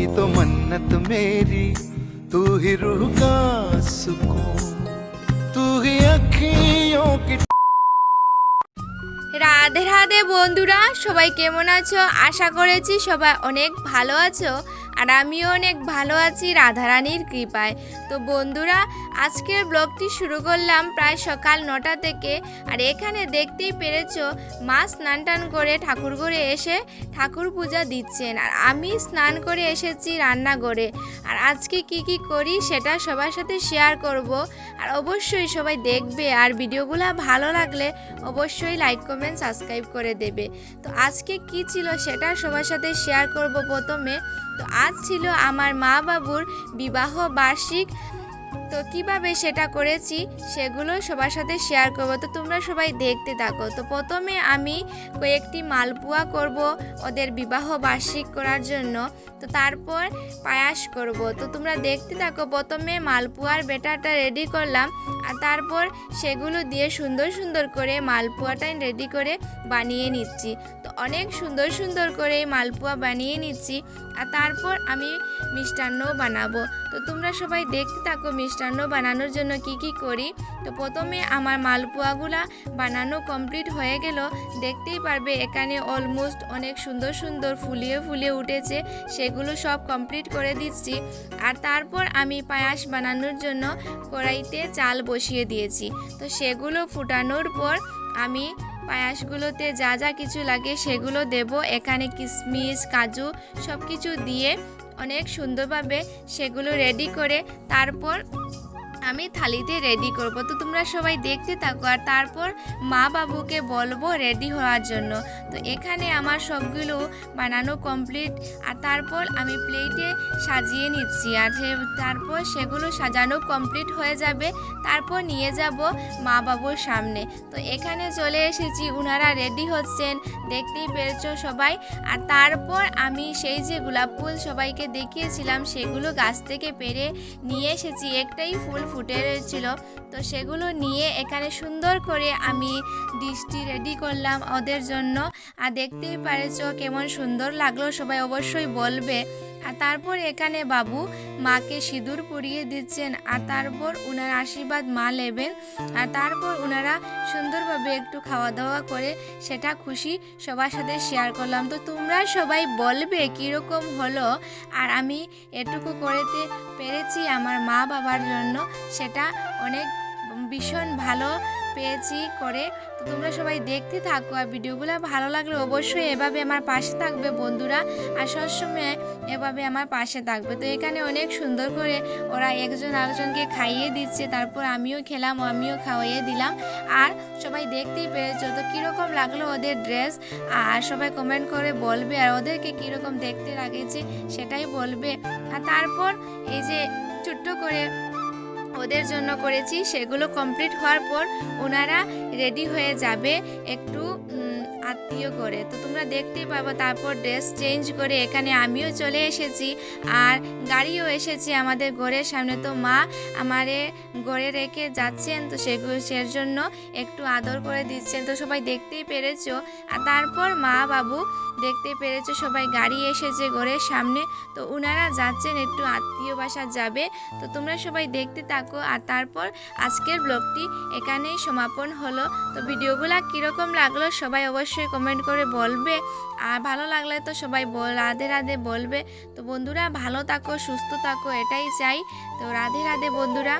तो मन्नत मेरी तू ही रूह का सुकून तू ही अखियों की রাধে রাধে বন্ধুরা সবাই কেমন আছো আশা করেছি সবাই অনেক ভালো আছো আর আমিও অনেক ভালো আছি, রাধারানীর কৃপায়। তো বন্ধুরা, আজকের ব্লগটি শুরু করলাম প্রায় সকাল নটা থেকে। আর এখানে দেখতেই পেরেছ, মা স্নান টান করে ঠাকুর ঘরে এসে ঠাকুর পূজা দিচ্ছেন। আর আমি স্নান করে এসেছি রান্নাঘরে। আর আজকে কি কি করি সেটা সবার সাথে শেয়ার করব। আর অবশ্যই সবাই দেখবে আর ভিডিওগুলো ভালো লাগলে অবশ্যই লাইক কমেন্ট সাবস্ক্রাইব করে দেবে। তো আজকে কি ছিল সেটা সবার সাথে শেয়ার করব প্রথমে। তো আজ ছিল আমার মা বাবুর বিবাহ বার্ষিক। তো কীভাবে সেটা করেছি সেগুলো সবার সাথে শেয়ার করব। তো তোমরা সবাই দেখতে থাকো। তো প্রথমে আমি কয়েকটি মালপোয়া করব ওদের বিবাহ বার্ষিক করার জন্য। তো তারপর পায়াস করব। তো তোমরা দেখতে থাকো, প্রথমে মালপোয়ার বেটারটা রেডি করলাম আর তারপর সেগুলো দিয়ে সুন্দর সুন্দর করে মালপোয়াটা রেডি করে বানিয়ে নিচ্ছি। তো অনেক সুন্দর সুন্দর করে মালপোয়া বানিয়ে নিচ্ছি আর তারপর আমি মিষ্টান্ন বানাবো। তো তোমরা সবাই দেখতে থাকো মিষ্টান্ন বানানোর জন্য কি কি করি? তো প্রথমে আমার মালপোয়াগুলা বানানো কমপ্লিট হয়ে গেল। দেখতেই পারবে এখানে অলমোস্ট অনেক সুন্দর সুন্দর ফুলিয়ে ফুলিয়ে উঠেছে। সেগুলো সব কমপ্লিট করে দিচ্ছি। আর তারপর আমি পায়াস বানানোর জন্য কড়াইতে চাল বসিয়ে দিয়েছি। তো সেগুলো ফুটানোর পর আমি পায়াসগুলোতে যা যা কিছু লাগে সেগুলো দেব। এখানে কিশমিশ, কাজু সব কিছু দিয়ে অনেক সুন্দরভাবে সেগুলো রেডি করে তারপর আমি থালিতে রেডি করব। তো তোমরা সবাই দেখতে থাকো আর তারপর মা বাবুকে বলব রেডি হওয়ার জন্য। তো এখানে আমার সবগুলো বানানো কমপ্লিট আর তারপর আমি প্লেটে সাজিয়ে নিচ্ছি। আর তারপর সেগুলো সাজানো কমপ্লিট হয়ে যাবে। তারপর নিয়ে যাব মা বাবুর সামনে। তো এখানে চলে এসেছি, উনারা রেডি হচ্ছেন, দেখতেই পেরেছ সবাই? আর তারপর আমি সেই যে গোলাপ ফুল সবাইকে দেখিয়েছিলাম, সেগুলো গাছ থেকে পেরে নিয়ে এসেছি। একটাই ফুল ফুটে রয়েছিল। তো সেগুলো নিয়ে এখানে সুন্দর করে আমি ডিশটি রেডি করলাম ওদের জন্য। আর দেখতেই পারেছ কেমন সুন্দর লাগল, সবাই অবশ্যই বলবে। আর তারপর এখানে বাবু মাকে সিঁদুর পরিয়ে দিচ্ছেন, আর তারপর ওনার আশীর্বাদ মা নেবেন, আর তারপর ওনারা সুন্দরভাবে একটু খাওয়া দাওয়া করে সেটা খুশি সবার সাথে শেয়ার করলাম। তো তোমরা সবাই বলবে কীরকম হলো, আর আমি এটুকু করেতে পেরেছি আমার মা বাবার জন্য, সেটা অনেক ভীষণ ভালো পেয়েছি করে তো তোমরা সবাই দেখতে থাকো আর ভিডিওগুলো ভালো লাগলে অবশ্যই এভাবে আমার পাশে থাকবে বন্ধুরা আর সবসময় এভাবে আমার পাশে থাকবে। তো এখানে অনেক সুন্দর করে ওরা একজন আরেকজনকে খাইয়ে দিচ্ছে, তারপর আমিও খেলাম, আমিও খাওয়াইয়ে দিলাম। আর সবাই দেখতেই পেরেছ তো কীরকম লাগল ওদের ড্রেস আর সবাই কমেন্ট করে বলবে আর ওদেরকে কীরকম দেখতে লাগেছে সেটাই বলবে। আর তারপর এই যে ছোট্ট করে ওদের জন্য করেছি, সেগুলো কমপ্লিট হওয়ার পর ওনারা রেডি হয়ে যাবে একটু আত্মীয় করে। তো তোমরা দেখতেই পাবো তারপর ড্রেস চেঞ্জ করে এখানে আমিও চলে এসেছি আর গাড়িও এসেছে আমাদের ঘরের সামনে। তো মা আমারে ঘরে রেখে যাচ্ছেন, তো সেগুলো সের জন্য একটু আদর করে দিচ্ছেন। তো সবাই দেখতেই পেরেছ। আর তারপর মা বাবু দেখতে পেরেছ, সবাই গাড়ি এসেছে ঘরের সামনে। তো ওনারা যাচ্ছেন একটু আত্মীয় বাসা যাবে। তো তোমরা সবাই দেখতে থাকো। আর তারপর আজকের ব্লগটি এখানেই সমাপন হলো। তো ভিডিওগুলো কীরকম লাগল সবাই অবশ্যই কমেন্ট করে বলবে। আর ভালো লাগলে তো সবাই রাধে রাধে বলবে। তো বন্ধুরা ভালো থাকো, সুস্থ থাকো, এটাই চাই। তো রাধে রাধে বন্ধুরা।